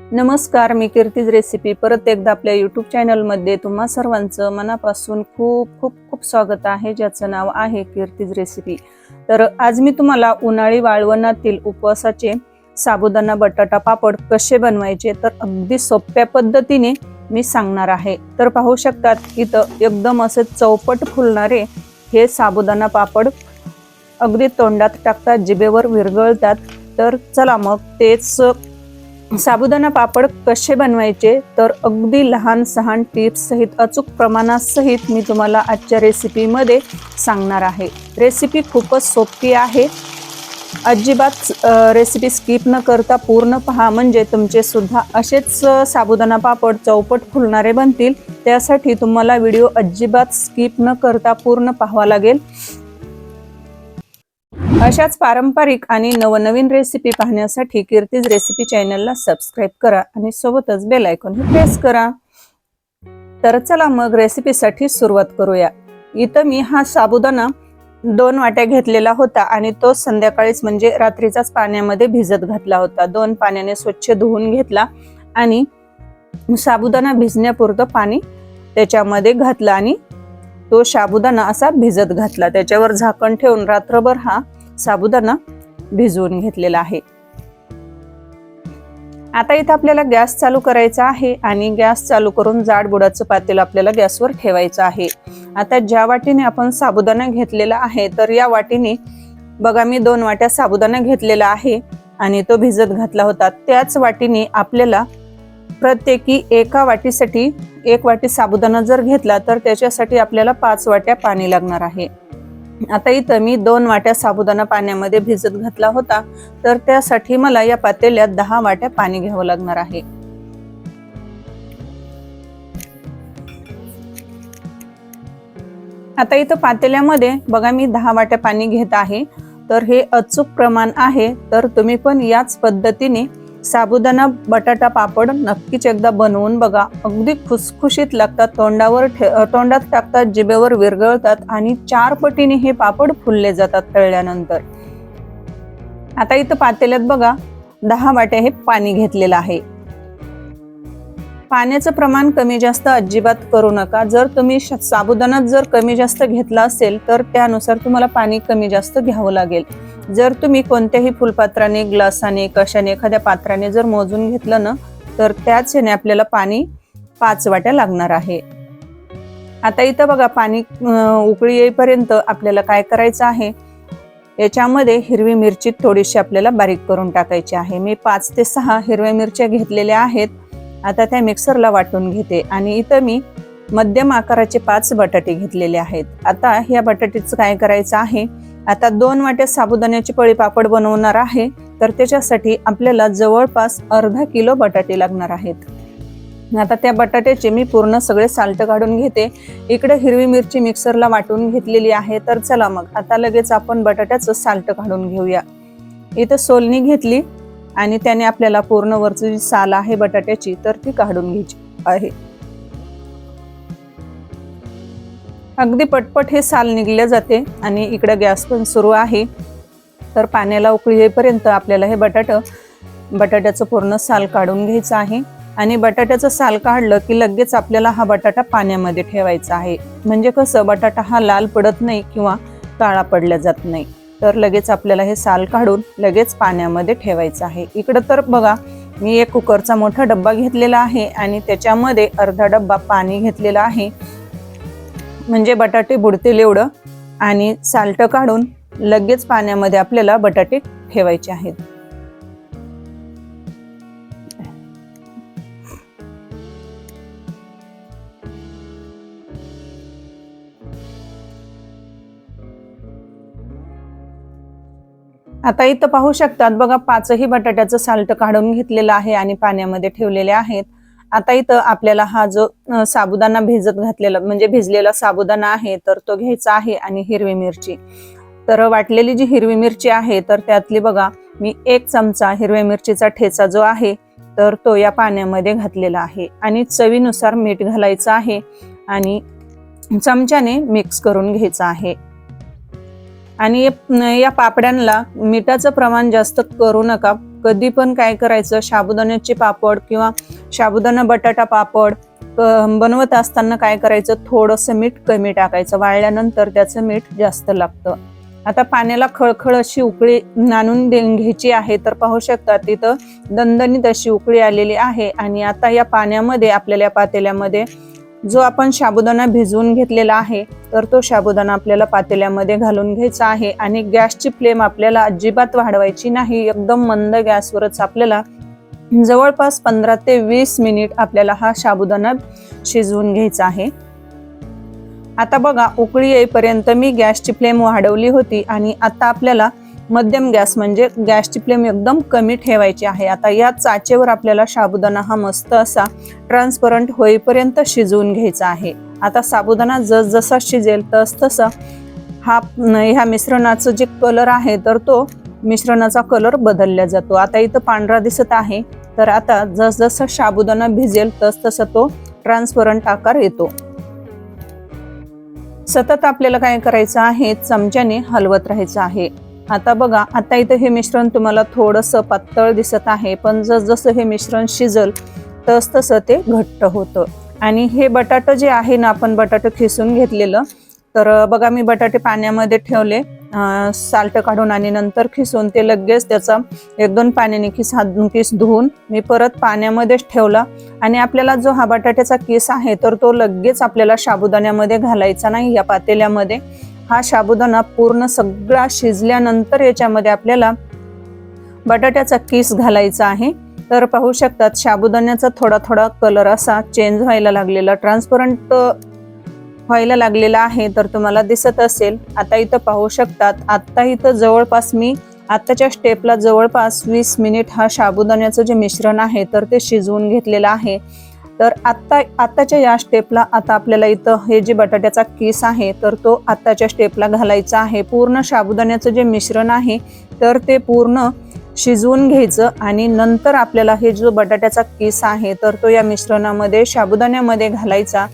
नमस्कार मी कीर्तीज रेसिपी परत एकदा आपल्या यूट्यूब चॅनलमध्ये तुम्हा सर्वांचं मनापासून खूप खूप खूप स्वागत आहे ज्याचं नाव आहे कीर्तीज रेसिपी तर आज मी तुम्हाला उन्हाळी वाळवणातील उपवासाचे साबुदाणा बटाटा पापड कसे बनवायचे तर अगदी सोप्या पद्धतीने मी सांगणार आहे. तर पाहू शकतात इथं एकदम असे चौपट फुलणारे हे साबुदाणा पापड अगदी तोंडात टाकतात जिभेवर विरघळतात. तर चला मग तेच साबुदाणा पापड कसे बनवायचे तर अगदी लहान सहान टिप्स सहित अचूक प्रमाणासहित मी तुम्हाला आजच्या रेसिपीमध्ये सांगणार आहे. रेसिपी खूपच सोपी आहे. अजिबात रेसिपी स्किप न करता पूर्ण पहा. म्हणजे तुमचे सुद्धा असेच साबुदाणा पापड चौपट फुलणारे बनतील. त्यासाठी तुम्हाला व्हिडिओ अजिबात स्किप न करता पूर्ण पाहावा लागेल. अशाच पारंपरिक आणि नवनवीन रेसिपी पाहण्यासाठी कीर्तीज रेसिपी चॅनलला सबस्क्राईब करा आणि सोबतच बेल आयकॉन प्रेस करा. तर चला मग रेसिपीसाठी सुरुवात करूया. इथं मी हा साबुदाणा दोन वाट्या घेतलेला होता आणि तो संध्याकाळीच म्हणजे रात्रीचाच पाण्यामध्ये भिजत घातला होता. दोन पाण्याने स्वच्छ धुवून घेतला आणि साबुदाणा भिजण्यापुरतं पाणी त्याच्यामध्ये घातलं आणि तो साबुदाणा असा भिजत घातला. त्याच्यावर झाकण ठेवून रात्रभर हा साबुदाणा भिजवून घेतलेला आहे. आता इथं आपल्याला गॅस चालू करायचा आहे आणि गॅस चालू करून जाड बुडाचं पातेल आपल्याला गॅसवर ठेवायचं आहे. आता ज्या वाटीने आपण साबुदाणा घेतलेला आहे तर या वाटीने बघा मी दोन वाट्या साबुदाणा घेतलेला आहे आणि तो भिजत घातला होता. त्याच वाटीने आपल्याला प्रत्येकी एका वाटीसाठी एक वाटी साबुदाणा जर घेतला तर त्याच्यासाठी आपल्याला पाच वाट्या पाणी लागणार आहे. आता इथं मी दोन वाट्या साबुदाणा पाण्यामध्ये भिजत घातला होता. तर त्यासाठी मला या पातेल्यात दहा वाट्या पाणी घ्यावं लागणार आहे. आता इथं पातेल्यामध्ये बघा मी दहा वाट्या पाणी घेत आहे. तर हे अचूक प्रमाण आहे. तर तुम्ही पण याच पद्धतीने साबुदाणा बटाटा पापड नक्कीच एकदा बनवून बघा. अगदी खुसखुशीत लागतात तोंडावर ठे तोंडात टाकतात जिभेवर विरघळतात आणि चार पटीने हे पापड फुलले जातात तळल्यानंतर. आता इथं पातेल्यात बघा दहा वाट्या हे पाणी घेतलेलं आहे. पाण्याचं प्रमाण कमी जास्त अजिबात करू नका. जर तुम्ही श- साबुदाणा जर कमी जास्त घेतला असेल तर त्यानुसार तुम्हाला पाणी कमी जास्त घ्यावं लागेल. जर तुम्ही कोणत्याही फुलपात्राने ग्लासाने कशाने एखाद्या पात्राने जर मोजून घेतलं ना तर त्याच याने आपल्याला पाणी पाच वाट्या लागणार आहे. आता इथं बघा पाणी उकळी येईपर्यंत आपल्याला काय करायचं आहे? याच्यामध्ये हिरवी मिरची थोडीशी आपल्याला बारीक करून टाकायची आहे. मी पाच ते सहा हिरव्या मिरच्या घेतलेल्या आहेत. आता त्या मिक्सरला वाटून घेते आणि इथं मी मध्यम आकाराचे पाच बटाटे घेतलेले आहेत. आता ह्या बटाट्याचं काय करायचं आहे? आता दोन वाट्या साबुदाण्याची पळी पापड बनवणार आहे. तर त्याच्यासाठी आपल्याला जवळपास अर्धा किलो बटाटे लागणार आहेत. आता त्या बटाट्याचे मी पूर्ण सगळे साल्ट काढून घेते. इकडे हिरवी मिरची मिक्सरला वाटून घेतलेली आहे. तर चला मग आता लगेच आपण बटाट्याचं साल्ट काढून घेऊया. इथं सोलणी घेतली. आणि त्याने आपल्याला पूर्ण वरची जी साल आहे बटाट्याची तर ती काढून घ्यायची आहे. अगदी पटपट हे साल निघले जाते आणि इकडे गॅस पण सुरू आहे. तर पाण्याला उकळी येईपर्यंत आपल्याला हे बटाट बटाट्याचं पूर्ण साल काढून घ्यायचं आहे. आणि बटाट्याचं साल काढलं की लगेच आपल्याला हा बटाटा पाण्यामध्ये ठेवायचा आहे. म्हणजे कसं बटाटा हा लाल पडत नाही किंवा काळा पडला जात नाही. तर लगेच आपल्याला हे साल काढून लगेच पाण्यामध्ये ठेवायचं आहे. इकडं तर बघा मी एक कुकरचा मोठा डब्बा घेतलेला आहे आणि त्याच्यामध्ये अर्धा डब्बा पाणी घेतलेला आहे. म्हणजे बटाटे बुडतील एवढं आणि साल्ट काढून लगेच पाण्यामध्ये आपल्याला बटाटे ठेवायचे आहेत. आता इथं पाहू शकतात बघा पाचही बटाट्याचं साल्ट काढून घेतलेलं आहे आणि पाण्यामध्ये ठेवलेले आहेत. आता इथं आपल्याला हा जो साबुदाणा भिजत घातलेला म्हणजे भिजलेला साबुदाणा आहे तर तो घ्यायचा आहे आणि हिरवी मिरची. तर वाटलेली जी हिरवी मिरची आहे तर त्यातली बघा मी एक चमचा हिरव्या मिरचीचा ठेचा जो आहे तर तो या पाण्यामध्ये घातलेला आहे. आणि चवीनुसार मीठ घालायचं आहे आणि चमच्याने मिक्स करून घ्यायचं आहे. आणि या- पापड्यांना मिठाचं प्रमाण जास्त करू नका. कधी पण काय करायचं साबुदाण्याचे पापड किंवा साबुदाणा बटाटा पापड बनवत असताना काय करायचं थोडंसं मीठ कमी टाकायचं. वाळल्यानंतर त्याचं मीठ जास्त लागतं. आता पाण्याला खळखळ अशी उकळी नाणून दे- घ्यायची आहे तर पाहू शकता तिथं दणदणीत अशी उकळी आलेली आहे. आणि आता या पाण्यामध्ये आपल्याला या पातेल्यामध्ये जो आपण साबुदाणा भिजवून घेतलेला आहे तर तो साबुदाणा आपल्याला पातेल्यामध्ये घालून घ्यायचा आहे आणि गॅसची फ्लेम आपल्याला अजिबात वाढवायची नाही. एकदम मंद गॅसवरच आपल्याला जवळपास पंधरा ते वीस मिनिट आपल्याला हा साबुदाणा शिजवून घ्यायचा आहे. आता बघा उकळी येईपर्यंत मी गॅसची फ्लेम वाढवली होती आणि आता आपल्याला मध्यम गॅस म्हणजे गॅसची फ्लेम एकदम कमी ठेवायची आहे. आता या चाचेवर आपल्याला साबुदाणा हा मस्त असा ट्रान्सपरंट होईपर्यंत शिजवून घ्यायचा आहे. आता साबुदाणा जसजसा शिजेल तस तसं हा ह्या मिश्रणाचं जे कलर आहे तर तो मिश्रणाचा कलर बदलला जातो. आता इथं पांढरा दिसत आहे तर आता जसजसा साबुदाणा भिजेल तस तसा तो ट्रान्सपरंट आकार येतो. सतत आपल्याला काय करायचं आहे चमच्याने हलवत राहायचं आहे. आता बघा आता इथं हे मिश्रण तुम्हाला थोडंसं पातळ दिसत आहे पण जसजसं हे मिश्रण शिजल तस तसं ते घट्ट होतं. आणि हे बटाटं जे आहे ना आपण बटाटं खिसून घेतलेलं तर बघा मी बटाटे पाण्यामध्ये ठेवले साल्ट काढून आणि नंतर खिसून ते लगेच त्याचा एक दोन पाण्याने किस हा किस धुवून मी परत पाण्यामध्येच ठेवला. आणि आपल्याला जो हा बटाट्याचा किस आहे तर तो लगेच आपल्याला साबुदाण्यामध्ये घालायचा नाही या पातेल्यामध्ये. हा साबुदाणा पूर्ण सगळा शिजल्यानंतर याच्यामध्ये आपल्याला बटाट्याचा किस घालायचा आहे. तर पाहू शकतात साबुदाण्याचा थोडा थोडा कलर असा चेंज व्हायला लागलेला ट्रान्सपरंट व्हायला लागलेला आहे तर तुम्हाला दिसत असेल. आता इथं पाहू शकतात आत्ता इथं जवळपास मी आत्ताच्या स्टेपला जवळपास वीस मिनिट हा साबुदाण्याचं जे मिश्रण आहे तर ते शिजवून घेतलेलं आहे. तर आत्ता आत्ताच्या या स्टेपला आता आपल्याला इथं हे जे बटाट्याचा केस आहे तर तो आत्ताच्या स्टेपला घालायचा आहे. पूर्ण साबुदाण्याचं जे मिश्रण आहे तर ते पूर्ण शिजवून घ्यायचं आणि नंतर आपल्याला हे जो बटाट्याचा केस आहे तर तो या मिश्रणामध्ये साबुदाण्यामध्ये घालायचा.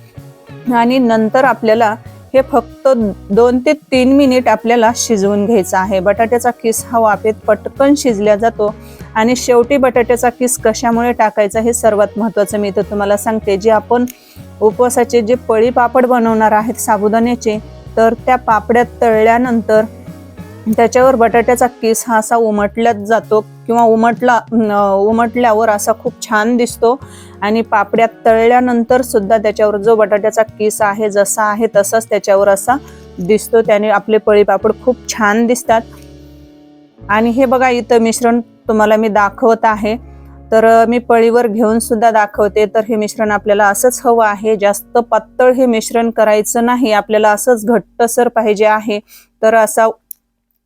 आणि नंतर आपल्याला हे फक्त दोन ते तीन मिनिट आपल्याला शिजवून घ्यायचं आहे. बटाट्याचा किस हा वाफेत पटकन शिजल्या जातो आणि शेवटी बटाट्याचा किस कशामुळे टाकायचा हे सर्वात महत्त्वाचं मी तर तुम्हाला सांगते. जे आपण उपवासाचे जे पळी पापड बनवणार आहेत साबुदाण्याचे तर त्या पापड्यात तळल्यानंतर त्याच्यावर बटाट्याचा किस हा असा उमटल्यात जातो. किंवा उमटला उमटल्यावर असा खूप छान दिसतो. आणि पापड्या तळल्यानंतर सुद्धा त्याच्यावर जो बटाट्याचा किस आहे जसा आहे तसाच त्याच्यावर असा दिसतो. त्याने आपले पळी पापड खूप छान दिसतात. आणि हे बघा इथं मिश्रण तुम्हाला मी दाखवत आहे. तर मी पळीवर घेऊन सुद्धा दाखवते. तर हे मिश्रण आपल्याला असंच हवं आहे. जास्त पातळ हे मिश्रण करायचं नाही. आपल्याला असंच घट्टसर पाहिजे आहे. तर असा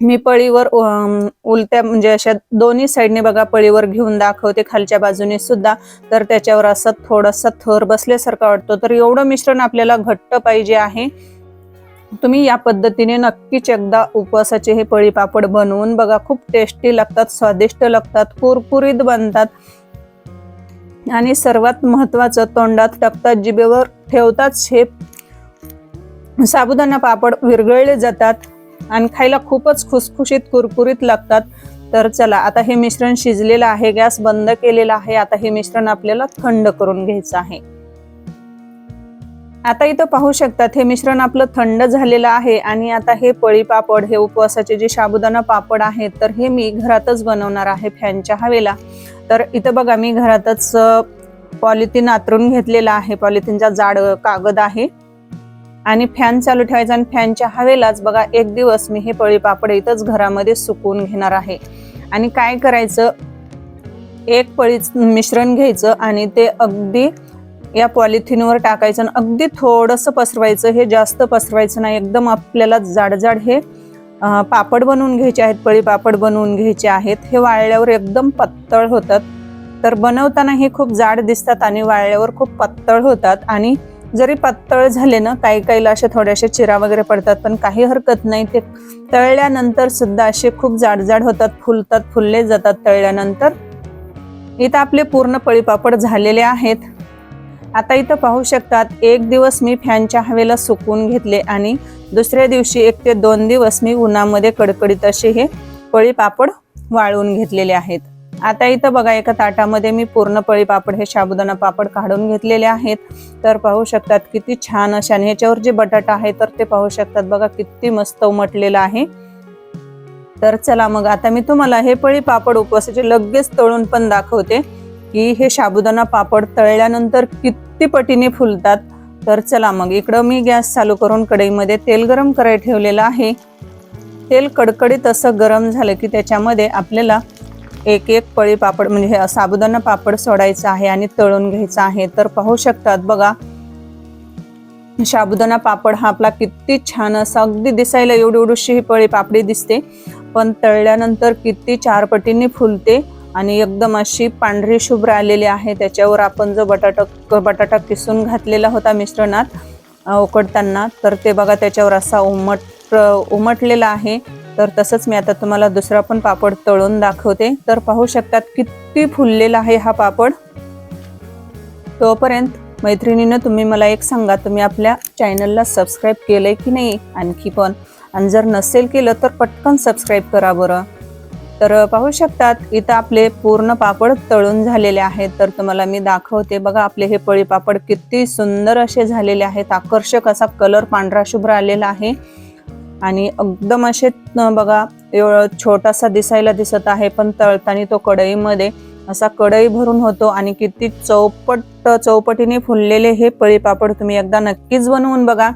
मी पळीवर उलट्या म्हणजे अशा दोन्ही साईडने बघा पळीवर घेऊन दाखवते. खालच्या बाजूने सुद्धा. तर त्याच्यावर असं थोडासा थर बसल्यासारखा वाटतो. तर एवढं मिश्रण आपल्याला घट्ट पाहिजे आहे. तुम्ही या पद्धतीने नक्कीच एकदा उपवासाचे हे पळी पापड बनवून बघा. खूप टेस्टी लागतात स्वादिष्ट लागतात कुरकुरीत बनतात. आणि सर्वात महत्वाचं तोंडात टाकतात जिभेवर ठेवताच हे साबुदाणा पापड विरघळले जातात. आणि खायला खूपच खुसखुशीत कुरकुरीत लागतात. तर चला आता हे मिश्रण शिजलेलं आहे गॅस बंद केलेला आहे. आता हे मिश्रण आपल्याला थंड करून घ्यायचं आहे. आता इथं पाहू शकतात हे मिश्रण आपलं थंड झालेलं आहे. आणि आता हे पळी पापड हे उपवासाचे जे साबुदाणा पापड आहेत तर हे मी घरातच बनवणार आहे फॅनच्या हवेला. तर इथं बघा मी घरातच पॉलिथिन आतरून घेतलेला आहे. पॉलिथिनचा जाड कागद आहे. आणि फॅन चालू ठेवायचा आणि फॅनच्या हवेलाच बघा एक दिवस मी हे पळी पापड इथंच घरामध्ये सुकवून घेणार आहे. आणि काय करायचं? एक पळीच मिश्रण घ्यायचं आणि ते अगदी या पॉलिथिनवर टाकायचं आणि अगदी थोडंसं पसरवायचं. हे जास्त पसरवायचं नाही. एकदम आपल्याला जाडजाड हे पापड बनवून घ्यायचे आहेत पळी पापड बनवून घ्यायचे आहेत. हे वाळल्यावर एकदम पत्तळ होतात. तर बनवताना हे खूप जाड दिसतात आणि वाळल्यावर खूप पत्तळ होतात. आणि जरी पातळ झाले ना काही काहीला असे थोड्याशा चिरा वगैरे पडतात पण काही हरकत नाही. ते तळल्यानंतर सुद्धा असे खूप जाडजाड होतात फुलतात फुलले जातात तळल्यानंतर. इथं आपले पूर्ण पळीपापड झालेले आहेत. आता इथं पाहू शकतात एक दिवस मी फॅनच्या हवेला सुकवून घेतले आणि दुसऱ्या दिवशी एक ते दोन दिवस मी उन्हामध्ये कडकडीत असे हे पळीपापड वाळवून घेतलेले आहेत. आता इथं बघा एका ताटामध्ये मी पूर्ण पळी पापड हे साबुदाणा पापड काढून घेतलेले आहेत. तर पाहू शकतात किती छान अशा आणि ह्याच्यावर जे बटाटा आहे तर ते पाहू शकतात बघा किती मस्त उमटलेलं आहे. तर चला मग आता मी तुम्हाला हे पळी पापड उपवासाचे लगेच तळून पण दाखवते की हे साबुदाणा पापड तळल्यानंतर किती पटीने फुलतात. तर चला मग इकडं मी गॅस चालू करून कढईमध्ये तेल गरम करायला ठेवलेलं आहे. तेल कडकडीत असं गरम झालं की त्याच्यामध्ये आपल्याला एक एक पळी पापड म्हणजे हे साबुदाणा पापड सोडायचं आहे आणि तळून घ्यायचं आहे. तर पाहू शकतात बघा साबुदाणा पापड हा आपला किती छान असा अगदी दिसायला एवढी एवढीशी ही पळी पापडी दिसते. पण तळल्यानंतर किती चार पटीने फुलते आणि एकदम अशी पांढरी शुभ्र आलेली आहे. त्याच्यावर आपण जो बटाटा बटाटा किसून घातलेला होता मिश्रणात उकडताना तर ते बघा त्याच्यावर असा उमट उमटलेला आहे. तर तसंच मी आता तुम्हाला दुसरा पण पापड तळून दाखवते. तर पाहू शकतात किती फुललेला आहे हा पापड. तोपर्यंत मैत्रिणीनं तुम्ही मला एक सांगा तुम्ही आपल्या चॅनलला सबस्क्राईब केलंय की नाही? आणखी पण. आणि जर नसेल केलं तर पटकन सबस्क्राईब करा बरं. तर पाहू शकतात इथं आपले पूर्ण पापड तळून झालेले आहेत. तर तुम्हाला मी दाखवते बघा आपले हे पळी पापड किती सुंदर असे झालेले आहेत. आकर्षक असा कलर पांढरा शुभ्र आलेला आहे. आणि एकदम असे बघा एवढं छोटासा दिसायला दिसत आहे पण तळताना तो कढईमध्ये असा कढई भरून होतो आणि किती चौपट चौपटीने फुललेले हे पळी पापड तुम्ही एकदा नक्कीच बनवून बघा.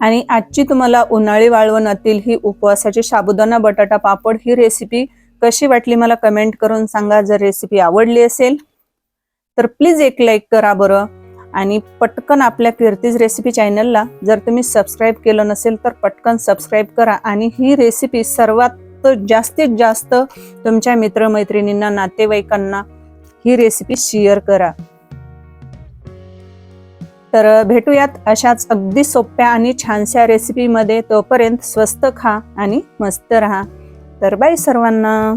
आणि आजची तुम्हाला उन्हाळी वाळवणातील ही उपवासाची साबुदाणा बटाटा पापड ही रेसिपी कशी वाटली मला कमेंट करून सांगा. जर रेसिपी आवडली असेल तर प्लीज एक लाईक करा बरं. आणि पटकन आपल्या कीर्तीज रेसिपी चॅनलला जर तुम्ही सबस्क्राईब केलं नसेल तर पटकन सबस्क्राईब करा. आणि ही रेसिपी सर्वात जास्तीत जास्त तुमच्या मित्रमैत्रिणींना नातेवाईकांना ही रेसिपी शेअर करा. तर भेटूयात अशाच अगदी सोप्या आणि छानशा रेसिपीमध्ये तोपर्यंत स्वस्त खा आणि मस्त राहा. तर बाय सर्वांना.